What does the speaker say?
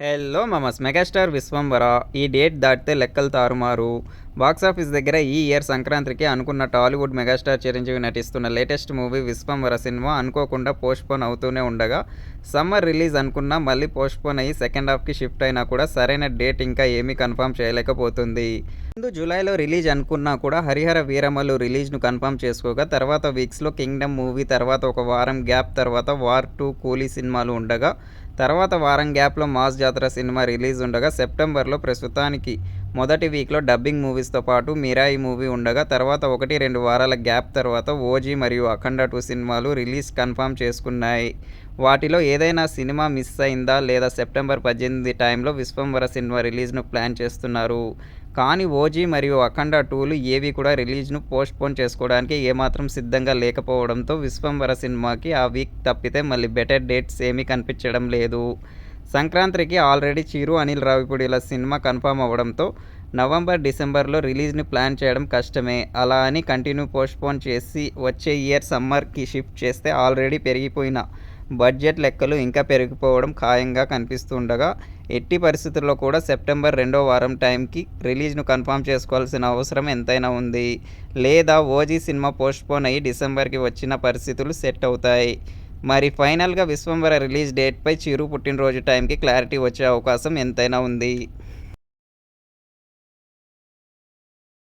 Hello మమస్ megastar Vishwambhara ఈ date దాటితే లెక్కలు తారుమారు. బాక్సాఫీస్ దగ్గర ఈ ఇయర్ సంక్రాంతికి అనుకున్న టాలీవుడ్ మెగాస్టార్ చిరంజీవి నటిస్తున్న లేటెస్ట్ మూవీ విశ్వంవర సినిమా అనుకోకుండా పోస్ట్పోన్ అవుతూనే ఉండగా సమ్మర్ రిలీజ్ అనుకున్నా మళ్ళీ పోస్ట్పోన్ అయ్యి సెకండ్ హాఫ్కి షిఫ్ట్ అయినా కూడా సరైన డేట్ ఇంకా ఏమీ కన్ఫర్మ్ చేయలేకపోతుంది. ముందు జూలైలో రిలీజ్ అనుకున్నా కూడా హరిహర వీరమలు రిలీజ్ను కన్ఫర్మ్ చేసుకోగా తర్వాత వీక్స్లో కింగ్డమ్ మూవీ తర్వాత ఒక వారం గ్యాప్ తర్వాత వార్ టూ కూలీ సినిమాలు ఉండగా తర్వాత వారం గ్యాప్లో మాస్ జాతర సినిమా రిలీజ్ ఉండగా సెప్టెంబర్లో ప్రస్తుతానికి మొదటి వీక్లో డబ్బింగ్ మూవీస్తో పాటు మిరాయి మూవీ ఉండగా తర్వాత ఒకటి రెండు వారాల గ్యాప్ తర్వాత ఓజీ మరియు అఖండ టూ సినిమాలు రిలీజ్ కన్ఫర్మ్ చేసుకున్నాయి. వాటిలో ఏదైనా సినిమా మిస్ అయిందా లేదా సెప్టెంబర్ పద్దెనిమిది టైంలో విశ్వంవర సినిమా రిలీజ్ను ప్లాన్ చేస్తున్నారు. కానీ ఓజీ మరియు అఖండ టూలు ఏవి కూడా రిలీజ్ను పోస్ట్పోన్ చేసుకోవడానికి ఏమాత్రం సిద్ధంగా లేకపోవడంతో విశ్వంవర సినిమాకి ఆ వీక్ తప్పితే మళ్ళీ బెటర్ డేట్స్ ఏమీ కనిపించడం లేదు. సంక్రాంతికి ఆల్రెడీ చిరు అనిల్ రావిపూడిల సినిమా కన్ఫర్మ్ అవ్వడంతో నవంబర్ డిసెంబర్లో రిలీజ్ని ప్లాన్ చేయడం కష్టమే. అలా అని కంటిన్యూ పోస్ట్పోన్ చేసి వచ్చే ఇయర్ సమ్మర్కి షిఫ్ట్ చేస్తే ఆల్రెడీ పెరిగిపోయిన బడ్జెట్ లెక్కలు ఇంకా పెరిగిపోవడం ఖాయంగా కనిపిస్తుండగా ఎట్టి పరిస్థితుల్లో కూడా సెప్టెంబర్ రెండో వారం టైంకి రిలీజ్ను కన్ఫర్మ్ చేసుకోవాల్సిన అవసరం ఎంతైనా ఉంది. లేదా ఓజీ సినిమా పోస్ట్పోన్ అయ్యి డిసెంబర్కి వచ్చిన పరిస్థితులు సెట్ అవుతాయి. మరి ఫైనల్గా విశ్వంవర రిలీజ్ డేట్పై చిరు పుట్టినరోజు టైంకి క్లారిటీ వచ్చే అవకాశం ఎంతైనా ఉంది.